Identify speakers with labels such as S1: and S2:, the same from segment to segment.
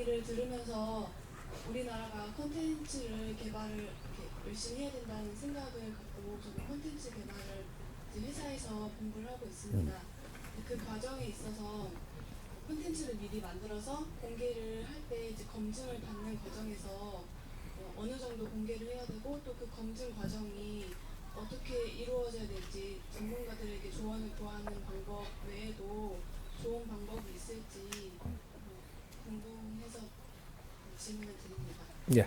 S1: 강의를 들으면서 우리나라가 콘텐츠를 개발을 열심히 해야 된다는 생각을 갖고 저도 콘텐츠 개발을 회사에서 공부를 하고 있습니다. 그 과정에 있어서 콘텐츠를 미리 만들어서 공개를 할 때 이제 검증을 받는 과정에서 어, 어느 정도 공개를 해야 되고 또 그 검증 과정이 어떻게 이루어져야 될지 전문가들에게 조언을 구하는 방법 외에도 좋은 방법이 있을지 어, 궁금해서 질문을 드립니다.
S2: 예.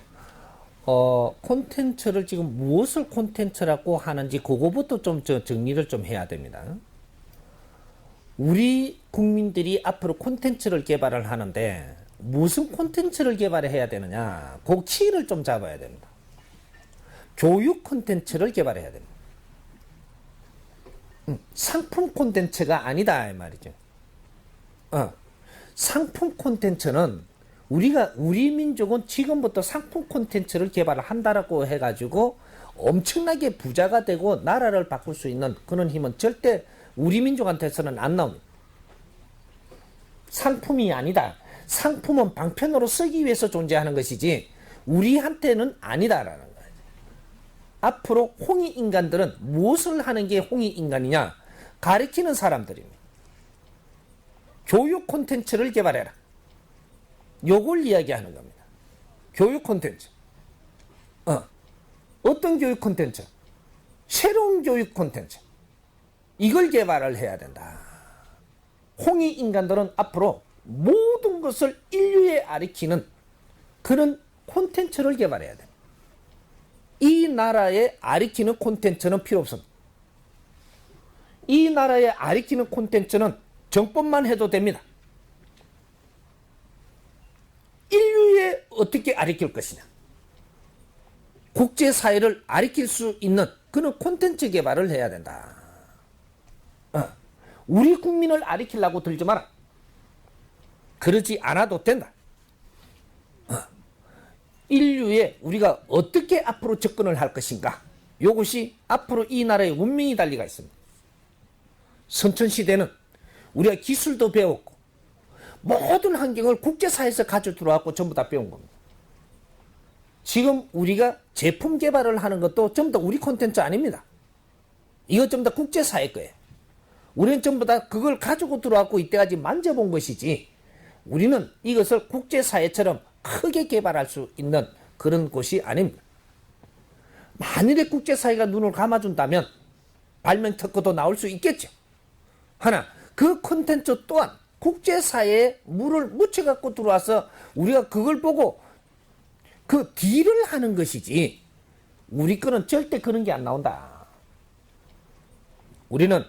S2: 어, 콘텐츠를 지금 무엇을 콘텐츠라고 하는지 그거부터 좀 저 정리를 좀 해야 됩니다. 우리 국민들이 앞으로 콘텐츠를 개발을 하는데 무슨 콘텐츠를 개발해야 되느냐? 그 키를 좀 잡아야 됩니다. 교육 콘텐츠를 개발해야 됩니다. 음, 상품 콘텐츠가 아니다 이 말이죠. 어, 상품 콘텐츠는 우리가 우리 민족은 지금부터 상품 콘텐츠를 개발을 한다라고 해가지고 엄청나게 부자가 되고 나라를 바꿀 수 있는 그런 힘은 절대 우리 민족한테서는 안 나옵니다. 상품이 아니다. 상품은 방편으로 쓰기 위해서 존재하는 것이지 우리한테는 아니다라는 거예요. 앞으로 홍이 인간들은 무엇을 하는 게 홍이 인간이냐? 가리키는 사람들입니다. 교육 콘텐츠를 개발해라. 요걸 이야기하는 겁니다. 교육 콘텐츠. 어. 어떤 교육 콘텐츠? 새로운 교육 콘텐츠. 이걸 개발을 해야 된다. 홍이 인간들은 앞으로 모든 것을 인류에 아리키는 그런 콘텐츠를 개발해야 돼. 이 나라에 아리키는 콘텐츠는 필요 없습니다. 이 나라에 아리키는 콘텐츠는 정법만 해도 됩니다. 인류에 어떻게 아리킬 것이냐. 국제사회를 아리킬 수 있는 그런 콘텐츠 개발을 해야 된다. 어. 우리 국민을 아리키려고 들지 마라. 그러지 않아도 된다. 어. 인류에 우리가 어떻게 앞으로 접근을 할 것인가. 이것이 앞으로 이 나라의 운명이 달리가 있습니다. 선천시대는 우리가 기술도 배웠고 모든 환경을 국제사회에서 가져 들어왔고 전부 다 배운 겁니다. 지금 우리가 제품 개발을 하는 것도 전부 다 우리 콘텐츠 아닙니다. 이것 전부 다 국제사회 거예요. 우리는 전부 다 그걸 가지고 들어왔고 이때까지 만져본 것이지 우리는 이것을 국제사회처럼 크게 개발할 수 있는 그런 곳이 아닙니다. 만일에 국제사회가 눈을 감아준다면 발명 특허도 나올 수 있겠죠. 하나, 그 콘텐츠 또한 국제사회에 물을 묻혀갖고 들어와서 우리가 그걸 보고 그 딜을 하는 것이지 우리 거는 절대 그런 게 안 나온다. 우리는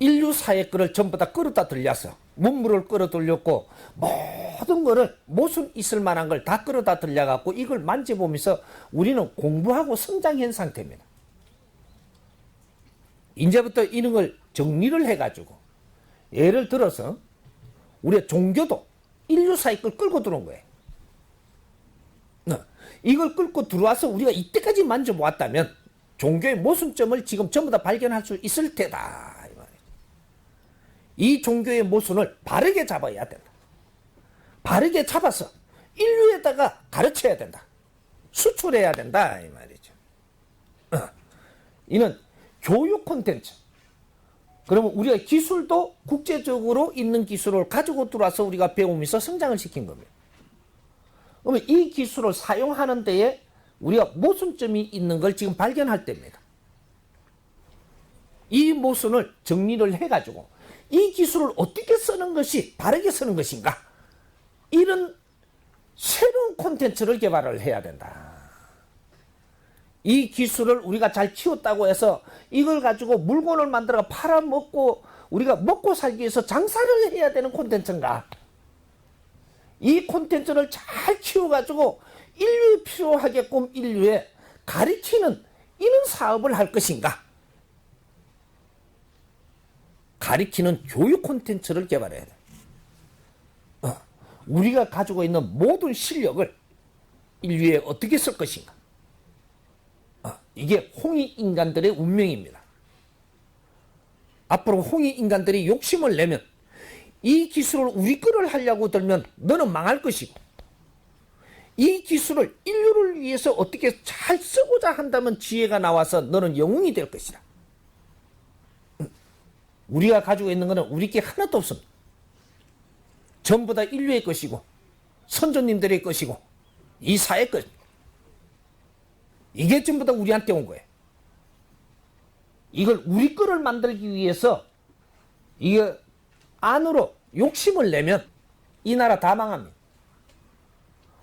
S2: 인류 사회 거를 전부 다 끌어다 들려서 문물을 끌어들였고 모든 거를 모순 있을 만한 걸 다 끌어다 들려갖고 이걸 만져보면서 우리는 공부하고 성장한 상태입니다. 이제부터 이런 걸 정리를 해가지고 예를 들어서 우리의 종교도 인류 사회 걸 끌고 들어온 거예요. 어, 이걸 끌고 들어와서 우리가 이때까지 만져보았다면 종교의 모순점을 지금 전부 다 발견할 수 있을 테다. 이 종교의 모순을 바르게 잡아야 된다. 바르게 잡아서 인류에다가 가르쳐야 된다. 수출해야 된다. 이 말이죠. 어, 이는 교육 콘텐츠. 그러면 우리가 기술도 국제적으로 있는 기술을 가지고 들어와서 우리가 배우면서 성장을 시킨 겁니다. 그러면 이 기술을 사용하는 데에 우리가 모순점이 있는 걸 지금 발견할 때입니다. 이 모순을 정리를 해가지고 이 기술을 어떻게 쓰는 것이 바르게 쓰는 것인가 이런 새로운 콘텐츠를 개발을 해야 된다. 이 기술을 우리가 잘 키웠다고 해서 이걸 가지고 물건을 만들어 팔아먹고 우리가 먹고 살기 위해서 장사를 해야 되는 콘텐츠인가? 이 콘텐츠를 잘 키워가지고 인류에 필요하게끔 인류에 가리키는 이런 사업을 할 것인가? 가리키는 교육 콘텐츠를 개발해야 돼. 어, 우리가 가지고 있는 모든 실력을 인류에 어떻게 쓸 것인가? 어, 이게 홍이 인간들의 운명입니다. 앞으로 홍이 인간들이 욕심을 내면 이 기술을 우리 거를 하려고 들면 너는 망할 것이고 이 기술을 인류를 위해서 어떻게 잘 쓰고자 한다면 지혜가 나와서 너는 영웅이 될 것이다. 음. 우리가 가지고 있는 것은 우리께 하나도 없습니다. 전부 다 인류의 것이고 선조님들의 것이고 이 사회 것. 이게 전부 다 우리한테 온 거예요. 이걸 우리 거를 만들기 위해서 이게 안으로 욕심을 내면 이 나라 다 망합니다.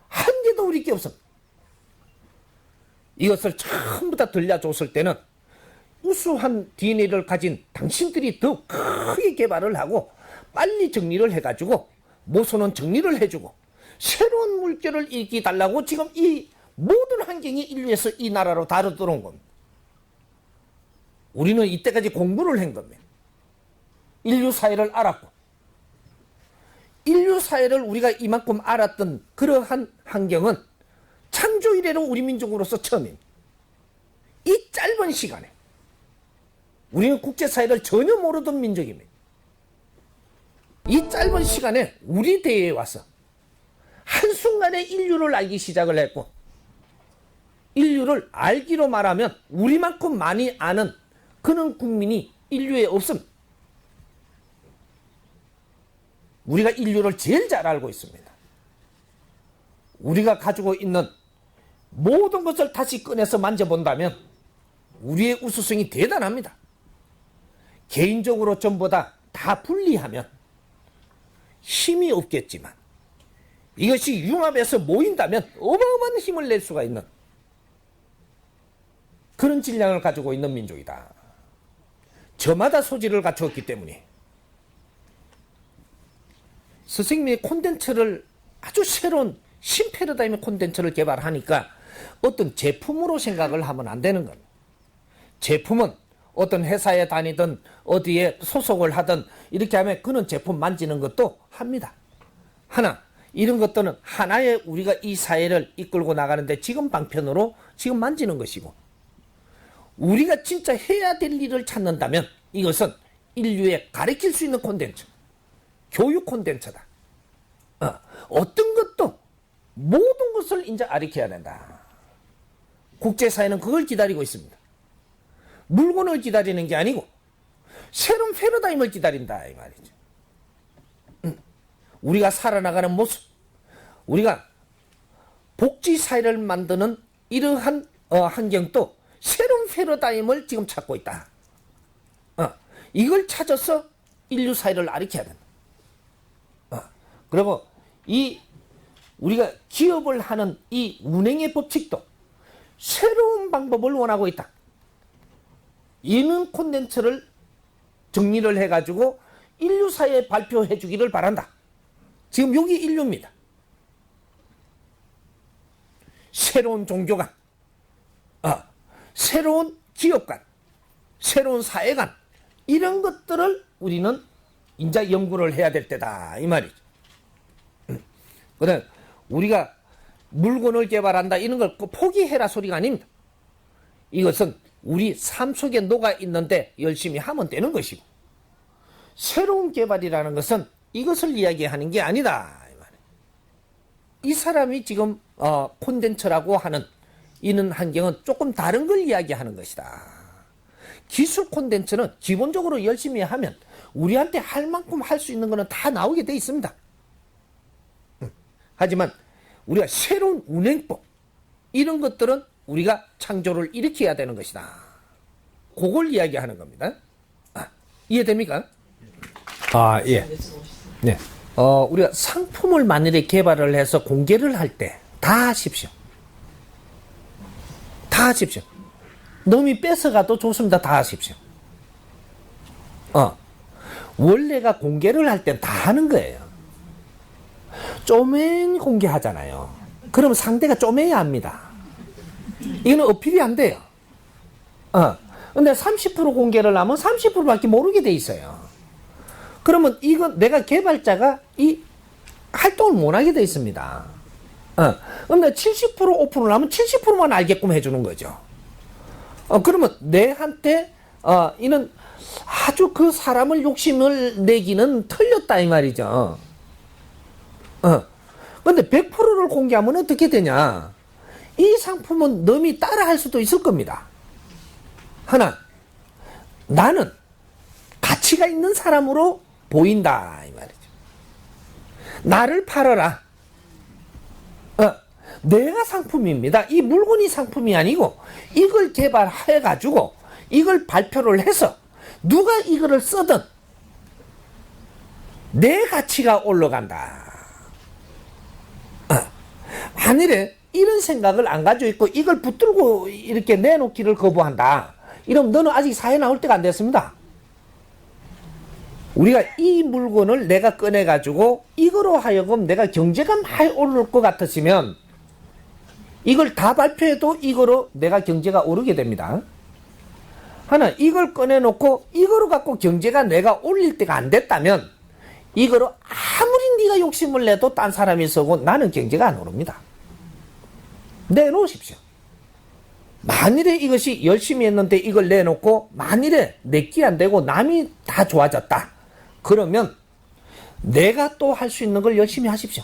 S2: 한 개도 우리 게 없습니다. 이것을 전부 다 들려줬을 때는 우수한 DNA를 가진 당신들이 더 크게 개발을 하고 빨리 정리를 해가지고 모선은 정리를 해주고 새로운 물결을 일으키 달라고 지금 이 모든 환경이 인류에서 이 나라로 다뤄 들어온 겁니다. 우리는 이때까지 공부를 한 겁니다. 인류 사회를 알았고 인류 사회를 우리가 이만큼 알았던 그러한 환경은 창조 이래로 우리 민족으로서 처음입니다. 이 짧은 시간에 우리는 국제사회를 전혀 모르던 민족입니다. 이 짧은 시간에 우리 대에 와서 한순간에 인류를 알기 시작을 했고 인류를 알기로 말하면 우리만큼 많이 아는 그런 국민이 인류에 없습니다. 우리가 인류를 제일 잘 알고 있습니다. 우리가 가지고 있는 모든 것을 다시 꺼내서 만져본다면 우리의 우수성이 대단합니다. 개인적으로 전부 다, 다 분리하면 힘이 없겠지만 이것이 융합해서 모인다면 어마어마한 힘을 낼 수가 있는 그런 질량을 가지고 있는 민족이다. 저마다 소질을 갖추었기 때문에 스승님이 콘텐츠를 아주 새로운 신패러다임의 콘텐츠를 개발하니까 어떤 제품으로 생각을 하면 안 되는 겁니다. 제품은 어떤 회사에 다니든 어디에 소속을 하든 이렇게 하면 그는 제품 만지는 것도 합니다. 하나 이런 것들은 하나의 우리가 이 사회를 이끌고 나가는데 지금 방편으로 지금 만지는 것이고 우리가 진짜 해야 될 일을 찾는다면 이것은 인류에 가르칠 수 있는 콘텐츠 교육 콘텐츠다. 어, 어떤 것도 모든 것을 이제 가르쳐야 된다. 국제사회는 그걸 기다리고 있습니다. 물건을 기다리는 게 아니고 새로운 패러다임을 기다린다 이 말이죠. 음, 우리가 살아나가는 모습, 우리가 복지 사회를 만드는 이러한 어, 환경도 새로운 패러다임을 지금 찾고 있다. 어, 이걸 찾아서 인류 사회를 가르쳐야 된다. 어, 그리고 이 우리가 기업을 하는 이 운행의 법칙도 새로운 방법을 원하고 있다. 이는 콘텐츠를 정리를 해가지고 인류사에 발표해 주기를 바란다. 지금 여기 인류입니다. 새로운 종교관, 아, 새로운 기업관, 새로운 사회관, 이런 것들을 우리는 이제 연구를 해야 될 때다. 이 말이죠. 그래, 우리가 물건을 개발한다, 이런 걸 포기해라 소리가 아닙니다. 이것은 우리 삶 속에 녹아 있는데 열심히 하면 되는 것이고 새로운 개발이라는 것은 이것을 이야기하는 게 아니다. 이 사람이 지금 어, 콘텐츠라고 하는 이는 환경은 조금 다른 걸 이야기하는 것이다. 기술 콘텐츠는 기본적으로 열심히 하면 우리한테 할 만큼 할 수 있는 것은 다 나오게 돼 있습니다. 음. 하지만 우리가 새로운 운행법 이런 것들은 우리가 창조를 일으켜야 되는 것이다. 그걸 이야기하는 겁니다. 아, 이해됩니까? 아, 예. 네. 어, 우리가 상품을 만일에 개발을 해서 공개를 할 때 다 하십시오. 다 하십시오. 놈이 뺏어가도 좋습니다. 다 하십시오. 어. 원래가 공개를 할 땐 다 하는 거예요. 쪼맨 공개하잖아요. 그러면 상대가 쪼매야 합니다. 이거는 어필이 안 돼요. 어. 근데 30% 공개를 하면 30%밖에 모르게 돼 있어요. 그러면 이건 내가 개발자가 이 활동을 못 하게 돼 있습니다. 어. 근데 70% 오픈을 하면 70%만 알게끔 해주는 거죠. 어, 그러면 내한테, 어, 이는 아주 그 사람을 욕심을 내기는 틀렸다, 이 말이죠. 어. 근데 100%를 공개하면 어떻게 되냐? 이 상품은 남이 따라 할 수도 있을 겁니다. 하나, 나는 가치가 있는 사람으로 보인다. 이 말이죠. 나를 팔아라. 어, 내가 상품입니다. 이 물건이 상품이 아니고 이걸 개발해 가지고 이걸 발표를 해서 누가 이거를 쓰든 내 가치가 올라간다. 어, 만일에 이런 생각을 안 가지고 있고 이걸 붙들고 이렇게 내놓기를 거부한다. 이러면 너는 아직 사회 나올 때가 안 됐습니다. 우리가 이 물건을 내가 꺼내가지고 이거로 하여금 내가 경제가 많이 오를 것 같으시면 이걸 다 발표해도 이거로 내가 경제가 오르게 됩니다. 하나, 이걸 꺼내놓고 이거로 갖고 경제가 내가 올릴 때가 안 됐다면 이거로 아무리 네가 욕심을 내도 딴 사람이 쓰고 나는 경제가 안 오릅니다. 내놓으십시오. 만일에 이것이 열심히 했는데 이걸 내놓고 만일에 내끼 안 되고 남이 다 좋아졌다. 그러면 내가 또 할 수 있는 걸 열심히 하십시오.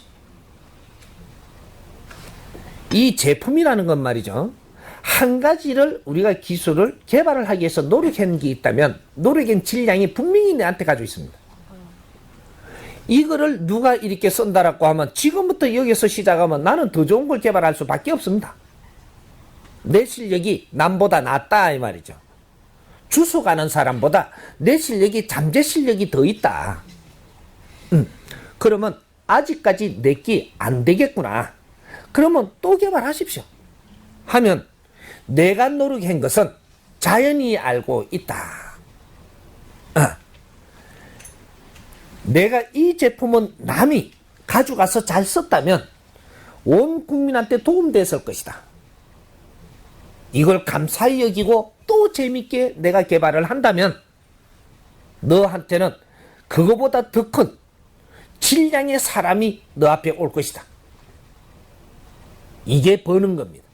S2: 이 제품이라는 건 말이죠. 한 가지를 우리가 기술을 개발을 하기 위해서 노력한 게 있다면 노력한 질량이 분명히 내한테 가지고 있습니다. 이거를 누가 이렇게 쓴다라고 하면 지금부터 여기서 시작하면 나는 더 좋은 걸 개발할 수밖에 없습니다. 내 실력이 남보다 낫다 이 말이죠. 주소 가는 사람보다 내 실력이 잠재 실력이 더 있다. 음, 그러면 아직까지 내끼 안 되겠구나. 그러면 또 개발하십시오. 하면 내가 노력한 것은 자연히 알고 있다. 아, 내가 이 제품은 남이 가져가서 잘 썼다면 온 국민한테 도움됐을 것이다. 이걸 감사히 여기고 또 재밌게 내가 개발을 한다면 너한테는 그거보다 더 큰 질량의 사람이 너 앞에 올 것이다. 이게 버는 겁니다.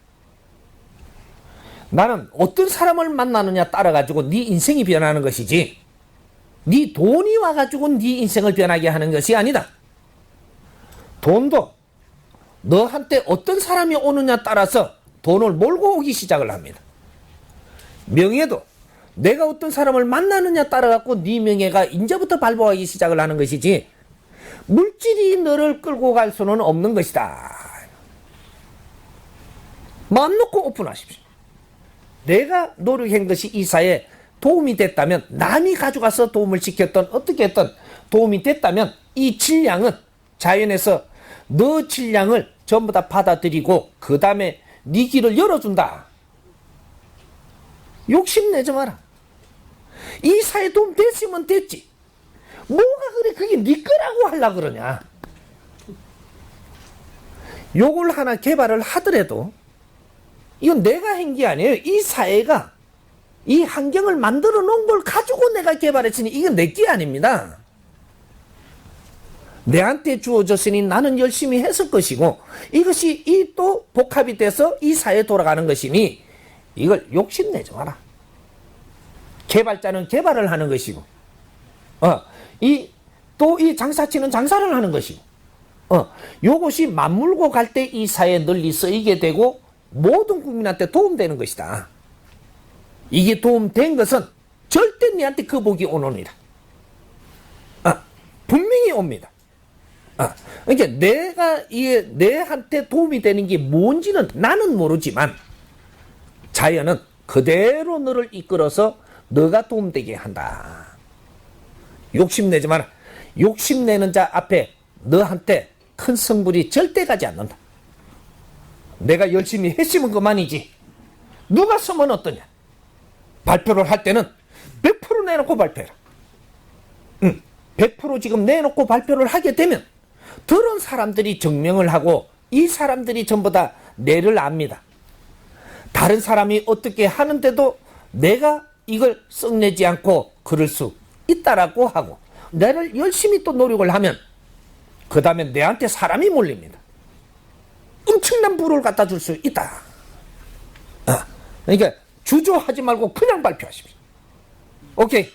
S2: 나는 어떤 사람을 만나느냐 따라 가지고 네 인생이 변하는 것이지. 네 돈이 와 가지고 네 인생을 변하게 하는 것이 아니다. 돈도 너한테 어떤 사람이 오느냐 따라서 돈을 몰고 오기 시작을 합니다. 명예도 내가 어떤 사람을 만나느냐 따라 갖고 네 명예가 이제부터 발부하기 시작을 하는 것이지 물질이 너를 끌고 갈 수는 없는 것이다. 마음 놓고 오픈하십시오. 내가 노력한 것이 이 사회에 도움이 됐다면 남이 가져가서 도움을 시켰던 어떻게 했던 도움이 됐다면 이 질량은 자연에서 너 질량을 전부 다 받아들이고 그 다음에 네 길을 열어준다. 욕심내지 마라. 이 사회 도움 됐으면 됐지. 뭐가 그래 그게 네 거라고 하려 그러냐. 요걸 하나 개발을 하더라도 이건 내가 한 게 아니에요. 이 사회가 이 환경을 만들어 놓은 걸 가지고 내가 개발했으니 이건 내 게 아닙니다. 내한테 주어졌으니 나는 열심히 했을 것이고 이것이 이 또 복합이 돼서 이 사회에 돌아가는 것이니 이걸 욕심내지 마라. 개발자는 개발을 하는 것이고 어, 이 또 이 장사치는 장사를 하는 것이고 어, 요것이 맞물고 갈 때 이 사회에 널리 쓰이게 되고 모든 국민한테 도움되는 것이다. 이게 도움된 것은 절대 니한테 그 복이 오느니라. 아, 분명히 옵니다. 아, 그러니까 내가 이 내한테 도움이 되는 게 뭔지는 나는 모르지만 자연은 그대로 너를 이끌어서 너가 도움되게 한다. 욕심내지 마라. 욕심내는 자 앞에 너한테 큰 성불이 절대 가지 않는다. 내가 열심히 했으면 그만이지. 누가 쓰면 어떠냐? 발표를 할 때는 100% 내놓고 발표해라. 응, 100% 지금 내놓고 발표를 하게 되면 들은 사람들이 증명을 하고 이 사람들이 전부 다 내를 압니다. 다른 사람이 어떻게 하는데도 내가 이걸 썩내지 않고 그럴 수 있다라고 하고 나를 열심히 또 노력을 하면 그 다음에 내한테 사람이 몰립니다. 엄청난 부를 갖다 줄 수 있다. 아, 그러니까 주저하지 말고 그냥 발표하십시오. 오케이.